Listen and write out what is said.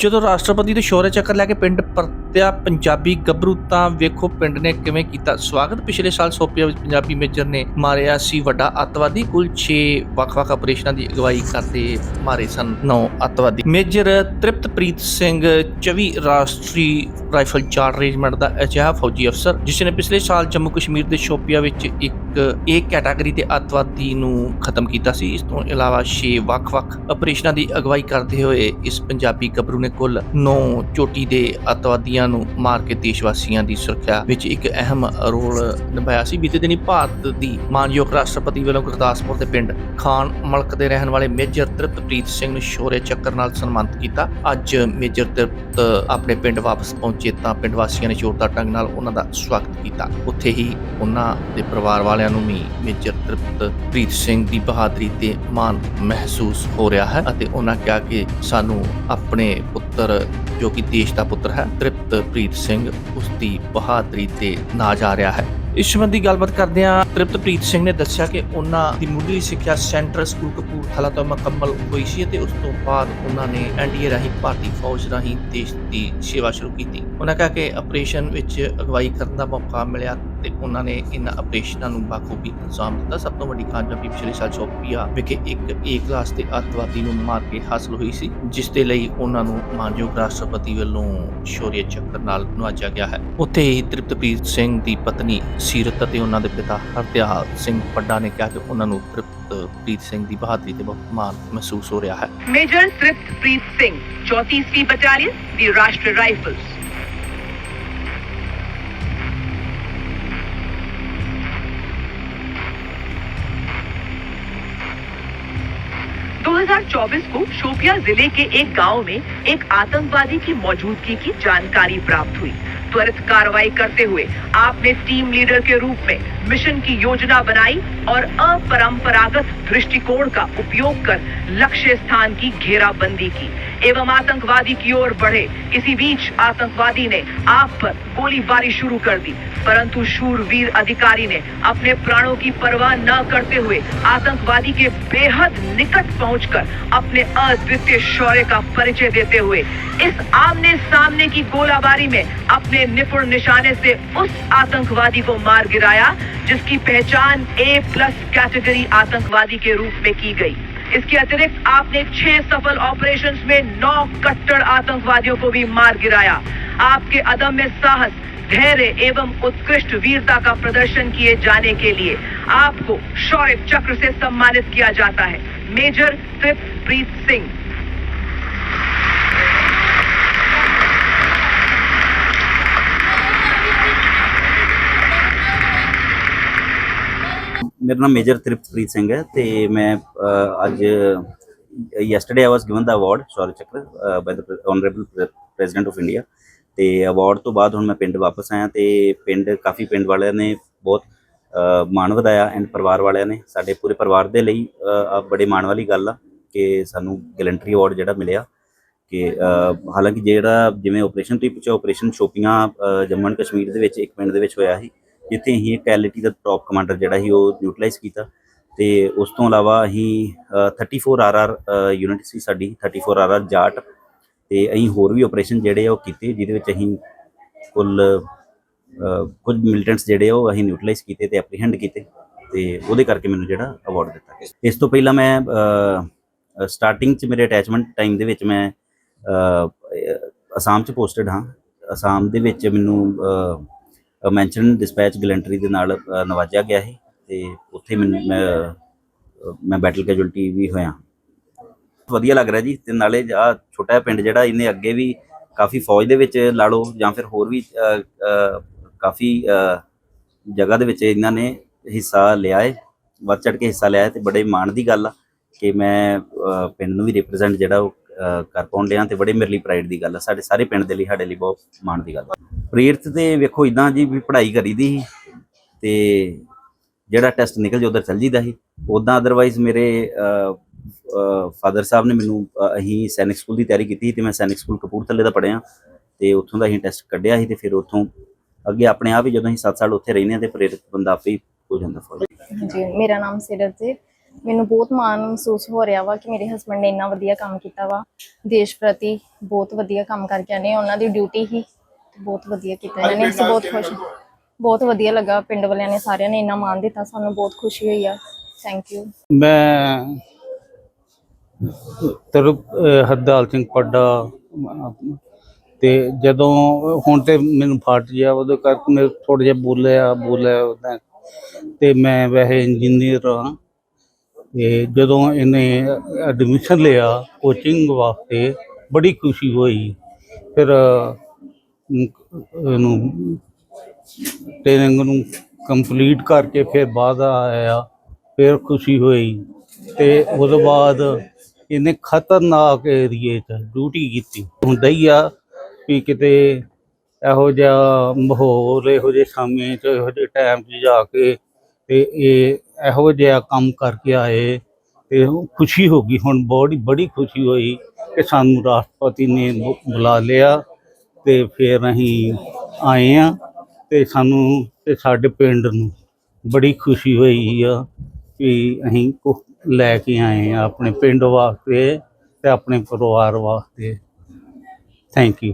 ਜਦੋਂ ਰਾਸ਼ਟਰਪਤੀ ਦੇ ਸ਼ੌਰਯ ਚੱਕਰ ਲੈ ਕੇ ਪਿੰਡ ਪਰ ਪਰਤਿਆ ਪੰਜਾਬੀ ਗੱਭਰੂ ਤਾਂ ਵੇਖੋ ਪਿੰਡ ਨੇ ਕਿਵੇਂ ਕੀਤਾ ਸਵਾਗਤ। ਪਿਛਲੇ ਸਾਲ ਸੋਪੀਆ ਵਿੱਚ ਪੰਜਾਬੀ ਮੇਜਰ ਨੇ ਮਾਰਿਆ ਸੀ ਵੱਡਾ ਅੱਤਵਾਦੀ। ਕੁੱਲ 6 ਵੱਖ-ਵੱਖ ਆਪਰੇਸ਼ਨਾਂ ਦੀ ਅਗਵਾਈ ਕਰਦੇ ਮਾਰੇ ਸਨ 9 ਅੱਤਵਾਦੀ। ਮੇਜਰ ਤ੍ਰਿਪਤਪ੍ਰੀਤ ਸਿੰਘ 24 ਰਾਸ਼ਟਰੀ ਰਾਈਫਲ ਚਾਰਟ ਰੇਜਮੈਂਟ ਦਾ ਅਜਿਹਾ ਫੌਜੀ ਅਫਸਰ, ਜਿਸ ਨੇ ਪਿਛਲੇ ਸਾਲ ਜੰਮੂ ਕਸ਼ਮੀਰ ਦੇ ਸ਼ੋਪੀਆ ਵਿੱਚ ਇੱਕ ਏ ਕੈਟਾਗਰੀ ਦੇ ਅੱਤਵਾਦੀ ਨੂੰ ਖਤਮ ਕੀਤਾ ਸੀ। ਇਸ ਤੋਂ ਇਲਾਵਾ 6 ਵੱਖ-ਵੱਖ ਆਪਰੇਸ਼ਨਾਂ ਦੀ ਅਗਵਾਈ ਕਰਦੇ ਹੋਏ ਇਸ ਪੰਜਾਬੀ ਗੱਭਰੂ ਨੇ ਕੁੱਲ 9 ਚੋਟੀ ਦੇ ਅੱਤਵਾਦੀਆਂ ਨੂੰ ਮਾਰ ਕੇ ਦੇਸ਼ ਵਾਸੀਆਂ ਦੀ ਸੁਰੱਖਿਆ ਵਿੱਚ ਇੱਕ ਅਹਿਮ ਰੋਲ ਨਿਭਾਇਆ ਸੀ। ਬੀਤੇ ਦਿਨੀ ਭਾਰਤ ਦੀ ਮਾਨਯੋਗ ਰਾਸ਼ਟਰਪਤੀ ਵੱਲੋਂ ਗੁਰਦਾਸਪੁਰ ਦੇ ਪਿੰਡ ਖਾਨ ਮਲਕ ਦੇ ਰਹਿਣ ਵਾਲੇ ਮੇਜਰ ਤ੍ਰਿਪਤਪ੍ਰੀਤ ਸਿੰਘ ਨੂੰ ਸ਼ੌਰਯ ਚੱਕਰ ਨਾਲ ਸਨਮਾਨਿਤ ਕੀਤਾ। ਅੱਜ ਮੇਜਰ ਤ੍ਰਿਪਤ ਆਪਣੇ ਪਿੰਡ ਵਾਪਸ ਪਹੁੰਚੇ ਤਾਂ ਪਿੰਡ ਵਾਸੀਆਂ ਨੇ ਜ਼ੋਰਦਾਰ ਢੰਗ ਨਾਲ ਉਹਨਾਂ ਦਾ ਸਵਾਗਤ ਕੀਤਾ। ਉੱਥੇ ਹੀ ਉਹਨਾਂ ਦੇ ਪਰਿਵਾਰ ਵਾਲਿਆਂ ਨੂੰ ਵੀ ਮੇਜਰ ਤ੍ਰਿਪਤਪ੍ਰੀਤ ਸਿੰਘ ਦੀ ਬਹਾਦਰੀ ਤੇ ਮਾਣ ਮਹਿਸੂਸ ਹੋ ਰਿਹਾ ਹੈ ਅਤੇ ਉਹਨਾਂ ਕਿਹਾ ਕਿ ਸਾਨੂੰ ਆਪਣੇ ਪੁੱਤਰ ਜੋ ਕਿ ਦੇਸ਼ ਦਾ ਪੁੱਤਰ ਹੈ, ਤ੍ਰਿਪਤ ਤ੍ਰਿਪਤਪ੍ਰੀਤ ਸਿੰਘ ਉਸ ਦੀ ਬਹਾਦਰੀ ਤੇ ਨਾਜ ਆ ਰਿਹਾ ਹੈ। ਇਸ ਸੰਬੰਧੀ ਗੱਲਬਾਤ ਕਰਦਿਆਂ ਤ੍ਰਿਪਤਪ੍ਰੀਤ ਸਿੰਘ ਨੇ ਦੱਸਿਆ ਕਿ ਉਹਨਾਂ ਦੀ ਮੁੱਢਲੀ ਸਿੱਖਿਆ ਸੈਂਟਰ ਸਕੂਲ ਕਪੂਰਥਲਾ ਤੋਂ ਮੁਕੰਮਲ ਹੋਈ ਸੀ ਅਤੇ ਉਸ ਤੋਂ ਬਾਅਦ ਉਹਨਾਂ ਨੇ ਐਨਡੀਏ ਰਾਹੀਂ ਭਾਰਤੀ ਫੌਜ ਰਾਹੀਂ ਦੇਸ਼ ਦੀ ਸੇਵਾ ਸ਼ੁਰੂ ਕੀਤੀ। ਉਹਨਾਂ ਕਿਹਾ ਕਿ ਆਪਰੇਸ਼ਨ ਵਿੱਚ ਅਗਵਾਈ ਕਰਨ ਦਾ ਮੌਕਾ ਮਿਲਿਆ ਤੇ ਉਹਨਾਂ ਨੇ ਇਹਨਾਂ ਆਪਰੇਸ਼ਨਾਂ ਨੂੰ ਬਾਖੂਬੀ ਅੰਜਾਮ ਦਿੱਤਾ। ਸਭ ਤੋਂ ਵੱਡੀ ਕਾਮਯਾਬੀ ਪਿਛਲੇ ਸਾਲ ਸ਼ੋਪੀਆ ਵਿਖੇ ਇੱਕ ਏ ਕਲਾਸ ਦੇ ਅਤਵਾਦੀ ਨੂੰ ਮਾਰ ਕੇ ਹਾਸਲ ਹੋਈ ਸੀ, ਜਿਸ ਦੇ ਲਈ ਉਹਨਾਂ ਨੂੰ ਮਾਨਯੋਗ ਰਾਸ਼ਟਰਪਤੀ ਵੱਲੋਂ ਸ਼ੌਰਯ ਚੱਕਰ ਨਾਲ ਨਵਾਜਿਆ ਗਿਆ ਹੈ। ਉੱਥੇ ਹੀ ਤ੍ਰਿਪਤਪ੍ਰੀਤ ਸਿੰਘ ਦੀ ਪਤਨੀ ਸੀਰਤ ਅਤੇ ਉਹਨਾਂ ਦੇ ਪਿਤਾ ਹਰਦਿਆਲ ਸਿੰਘ ਪੱਡਾ ਨੇ ਕਿਹਾ ਕਿ ਉਹਨਾਂ ਨੂੰ ਤ੍ਰਿਪਤਪ੍ਰੀਤ ਸਿੰਘ ਦੀ ਬਹਾਦਰੀ ਤੇ ਬਹੁਤ ਮਾਣ ਮਹਿਸੂਸ ਹੋ ਰਿਹਾ ਹੈ। ਮੇਜਰ ਤ੍ਰਿਪਤਪ੍ਰੀਤ ਸਿੰਘ 34ਵੀਂ ਬਟਾਲੀਅਨ ਦੀ ਰਾਸ਼ਟਰੀ ਰਾਈਫਲਸ। 2024 को शोपिया जिले के एक गांव में एक आतंकवादी की मौजूदगी की जानकारी प्राप्त हुई त्वरित कार्रवाई करते हुए आपने टीम लीडर के रूप में मिशन की योजना बनाई और अपरंपरागत दृष्टिकोण का उपयोग कर लक्ष्य स्थान की घेराबंदी की। एवं आतंकवादी की ओर बढ़े, इसी बीच आतंकवादी ने आप पर गोलीबारी शुरू कर दी। परंतु शूरवीर अधिकारी ने अपने प्राणों की परवाह न करते हुए आतंकवादी के बेहद निकट पहुंचकर अपने अद्वितीय शौर्य का परिचय देते हुए इस आमने सामने की गोलाबारी में अपने निपुण निशाने से उस आतंकवादी को मार गिराया, जिसकी पहचान ए प्लस कैटेगरी आतंकवादी के रूप में की गई। इसके अतिरिक्त आपने छह सफल ऑपरेशंस में नौ कट्टर आतंकवादियों को भी मार गिराया। आपके अदम्य साहस, धैर्य एवं उत्कृष्ट वीरता का प्रदर्शन किए जाने के लिए आपको शौर्य चक्र से सम्मानित किया जाता है। मेजर तृप्तप्रीत सिंह। ਮੇਰਾ ਨਾਮ ਮੇਜਰ ਤ੍ਰਿਪਤਪ੍ਰੀਤ ਸਿੰਘ ਹੈ ਤੇ ਮੈਂ ਅੱਜ yesterday I was given the award Shaurya Chakra by the honourable president of India ਤੇ ਅਵਾਰਡ ਤੋਂ ਬਾਅਦ ਹੁਣ ਮੈਂ ਪਿੰਡ ਵਾਪਸ ਆਇਆ ਤੇ ਪਿੰਡ, ਕਾਫੀ ਪਿੰਡ ਵਾਲਿਆਂ ਨੇ ਬਹੁਤ ਮਾਣ ਵਧਾਇਆ ਐਂਡ ਪਰਿਵਾਰ ਵਾਲਿਆਂ ਨੇ, ਸਾਡੇ ਪੂਰੇ ਪਰਿਵਾਰ ਦੇ ਲਈ ਬੜੇ ਮਾਣ ਵਾਲੀ ਗੱਲ ਆ ਕਿ ਸਾਨੂੰ ਗੈਲੰਟਰੀ ਅਵਾਰਡ ਜਿਹੜਾ ਮਿਲਿਆ ਕਿ ਹਾਲਾਂਕਿ ਜਿਹੜਾ ਜਿਵੇਂ ਆਪਰੇਸ਼ਨ ਤੁਸੀਂ ਪੁੱਛਿਆ ਆਪਰੇਸ਼ਨ ਸ਼ੋਪੀਆਂ ਜੰਮੂ ਐਂਡ ਕਸ਼ਮੀਰ ਦੇ ਵਿੱਚ ਇੱਕ ਪਿੰਡ ਦੇ ਵਿੱਚ ਹੋਇਆ ਸੀ ਜਿੱਥੇ ਅਸੀਂ ਇੱਕ ਐਲਟੀ ਦਾ ਟੌਪ ਕਮਾਂਡਰ ਜਿਹੜਾ ਸੀ ਉਹ ਨਿਊਟਰਲਾਈਜ਼ ਕੀਤਾ ਤੇ ਉਸ ਤੋਂ ਇਲਾਵਾ ਅਸੀਂ ਅ, 34 ਆਰਆਰ ਯੂਨਿਟ ਸੀ ਸਾਡੀ 34 ਆਰਆਰ ਜਾਟ ਤੇ ਅਸੀਂ ਹੋਰ ਵੀ ਆਪਰੇਸ਼ਨ ਜਿਹੜੇ ਆ ਉਹ ਕੀਤੇ ਜਿਹਦੇ ਵਿੱਚ ਅਸੀਂ ਕੁੱਲ ਕੁਝ ਮਿਲੀਟੈਂਟਸ ਜਿਹੜੇ ਆ ਉਹ ਅਸੀਂ ਨਿਊਟਰਲਾਈਜ਼ ਕੀਤੇ ਤੇ ਐਪਰੀਹੈਂਡ ਕੀਤੇ ਤੇ ਉਹਦੇ ਕਰਕੇ ਮੈਨੂੰ ਜਿਹੜਾ ਅਵਾਰਡ ਦਿੱਤਾ ਗਿਆ। ਇਸ ਤੋਂ ਪਹਿਲਾਂ ਮੈਂ ਸਟਾਰਟਿੰਗ ਚ ਮੇਰੇ ਅਟੈਚਮੈਂਟ ਟਾਈਮ ਦੇ ਵਿੱਚ ਮੈਂ ਅਸਾਮ ਚ ਪੋਸਟਡ ਹਾਂ। ਅਸਾਮ ਦੇ ਵਿੱਚ ਮੈਨੂੰ ਮੈਂਸ਼ਨ ਡਿਸਪੈਚ ਗਲੈਂਟਰੀ ਦੇ ਨਾਲ ਅ, ਨਵਾਜਿਆ ਗਿਆ ਹੈ ਤੇ ਉੱਥੇ ਮੈਨੂੰ ਮੈਂ ਮੈਂ ਬੈਟਲ ਕੈਜੁਅਲਟੀ ਵੀ ਹੋਇਆ। ਵਧੀਆ ਲੱਗ ਰਿਹਾ ਜੀ ਤੇ ਨਾਲੇ ਆ ਛੋਟਾ ਜਿਹਾ ਪਿੰਡ ਜਿਹੜਾ ਇਹਨੇ ਅੱਗੇ ਵੀ ਕਾਫੀ ਫੌਜ ਦੇ ਵਿੱਚ ਲਾ ਲਓ ਜਾਂ ਫਿਰ ਹੋਰ ਵੀ ਕਾਫੀ ਜਗ੍ਹਾ ਦੇ ਵਿੱਚ ਇਹਨਾਂ ਨੇ ਹਿੱਸਾ ਲਿਆ ਹੈ ਵੱਧ ਚੜ ਕੇ ਹਿੱਸਾ ਲਿਆ ਹੈ ਤੇ ਬੜੇ ਮਾਣ ਦੀ ਗੱਲ ਆ ਕਿ ਮੈਂ ਪਿੰਡ ਨੂੰ ਵੀ ਰਿਪਰੈਜ਼ੈਂਟ ਜਿਹੜਾ ਉਹ ਕਰ ਪਾਉਣ ਡਿਆ ਤੇ ਬੜੇ ਮੇਰੇ ਲਈ ਪ੍ਰਾਈਡ ਦੀ ਗੱਲ ਆ। ਸਾਡੇ ਸਾਰੇ ਪਿੰਡ ਦੇ ਲਈ ਸਾਡੇ ਲਈ ਬਹੁਤ ਮਾਣ ਦੀ ਗੱਲ ਆ। ਪ੍ਰੇਰਿਤ ਤੇ ਵੇਖੋ ਇਦਾਂ ਜੀ ਵੀ ਪੜ੍ਹਾਈ ਕਰੀਦੀ ਸੀ ਤੇ ਜਿਹੜਾ ਟੈਸਟ ਨਿਕਲ ਜੇ ਉਧਰ ਚੱਲ ਜੀਦਾ ਸੀ। ਉਦਾਂ ਅਦਰਵਾਈਜ਼ ਮੇਰੇ ਫਾਦਰ ਸਾਹਿਬ ਨੇ ਮੈਨੂੰ ਅ, ਸੈਨਿਕ ਸਕੂਲ ਦੀ ਤਿਆਰੀ ਕੀਤੀ ਤੇ ਮੈਂ ਸੈਨਿਕ ਸਕੂਲ ਕਪੂਰਥਲੇ ਦਾ ਪੜ੍ਹਿਆ ਤੇ ਉੱਥੋਂ ਦਾ ਅਸੀਂ ਟੈਸਟ ਕੱਢਿਆ ਸੀ ਤੇ ਫਿਰ ਉੱਥੋਂ ਅੱਗੇ ਆਪਣੇ ਆਪ ਹੀ ਜਦੋਂ ਅਸੀਂ 7 ਸਾਲ ਉੱਥੇ ਰਹਿੰਦੇ ਹਾਂ ਤੇ ਪ੍ਰੇਰਿਤ ਬੰਦਾ ਆਪੇ ਹੋ ਜਾਂਦਾ ਫੌਜ। ਜੀ ਮੇਰਾ ਨਾਮ ਸਿਰਤ ਹੈ ਮੈਨੂੰ ਬਹੁਤ ਮਾਣ ਮਹਿਸੂਸ ਹੋ ਰਿਹਾ ਵਾ ਕਿ ਮੇਰੇ ਹਸਬੰਡ ਨੇ ਇੰਨਾ ਵਧੀਆ ਕੰਮ ਕੀਤਾ ਵਾ। ਦੇਸ਼ ਪ੍ਰਤੀ ਬਹੁਤ ਵਧੀਆ ਕੰਮ ਕਰਕੇ ਆਨੇ ਉਹਨਾਂ ਦੀ ਡਿਊਟੀ ਹੀ ਬਹੁਤ ਵਧੀਆ ਕੀਤਾ ਇਹਨਾਂ ਨੇ ਅਸੀਂ ਬਹੁਤ ਖੁਸ਼ ਬਹੁਤ ਵਧੀਆ ਲੱਗਾ ਪਿੰਡ ਵਾਲਿਆਂ ਨੇ ਸਾਰਿਆਂ ਨੇ ਇੰਨਾ ਮਾਣ ਦਿੱਤਾ ਸਾਨੂੰ ਬਹੁਤ ਖੁਸ਼ੀ ਹੋਈ ਆ। ਥੈਂਕ ਯੂ ਮੈਂ ਤਰ ਹਰਦਾਲ ਸਿੰਘ ਪੱਡਾ ਤੇ ਜਦੋਂ ਹੁਣ ਤੇ ਮੈਨੂੰ ਫਟ ਗਿਆ ਉਹਦੇ ਕਰਕੇ ਮੈਂ ਥੋੜਾ ਜਿਹਾ ਬੋਲਿਆ ਬੋਲਿਆ ਉਹਦਾ। ਤੇ ਮੈਂ ਵੈਸੇ ਇੰਜੀਨੀਅਰ ਹਾਂ। ਤੇ ਜਦੋਂ ਇਹਨੇ ਐਡਮਿਸ਼ਨ ਲਿਆ ਕੋਚਿੰਗ ਵਾਸਤੇ ਬੜੀ ਖੁਸ਼ੀ ਹੋਈ। ਫਿਰ ਅਮ, ਇਹਨੂੰ ਟ੍ਰੇਨਿੰਗ ਨੂੰ ਕੰਪਲੀਟ ਕਰਕੇ ਫਿਰ ਬਾਅਦ ਆਇਆ ਫਿਰ ਖੁਸ਼ੀ ਹੋਈ ਤੇ ਤੋਂ ਬਾਅਦ ਇਹਨੇ ਖਤਰਨਾਕ ਏਰੀਏ 'ਚ ਡਿਊਟੀ ਕੀਤੀ। ਹੁੰਦਾ ਹੀ ਆ ਵੀ ਕਿਤੇ ਇਹੋ ਜਿਹਾ ਮਾਹੌਲ ਇਹੋ ਜਿਹੇ ਸਮੇਂ 'ਚ ਇਹੋ ਜਿਹੇ ਟਾਈਮ 'ਚ ਜਾ ਕੇ ਤੇ ਇਹ ਇਹੋ ਜਿਹਾ ਕੰਮ ਕਰਕੇ ਆਏ ਤੇ ਖੁਸ਼ੀ ਹੋ ਗਈ। ਹੁਣ ਬੜੀ ਬੜੀ ਖੁਸ਼ੀ ਹੋਈ ਕਿ ਸਾਨੂੰ ਰਾਸ਼ਟਰਪਤੀ ਨੇ ਬੁ- ਬੁਲਾ ਲਿਆ। ਤੇ ਫਿਰ ਅਸੀਂ ਆਏ ਆ ਤੇ ਸਾਨੂੰ ਤੇ ਸਾਡੇ ਪਿੰਡ ਨੂੰ ਬੜੀ ਖੁਸ਼ੀ ਹੋਈ ਆ ਕਿ ਅਸੀਂ ਕੁਛ ਲੈ ਕੇ ਆਏ ਆ ਆਪਣੇ ਪਿੰਡ ਵਾਸਤੇ ਤੇ ਆਪਣੇ ਪਰਿਵਾਰ ਵਾਸਤੇ। Thank you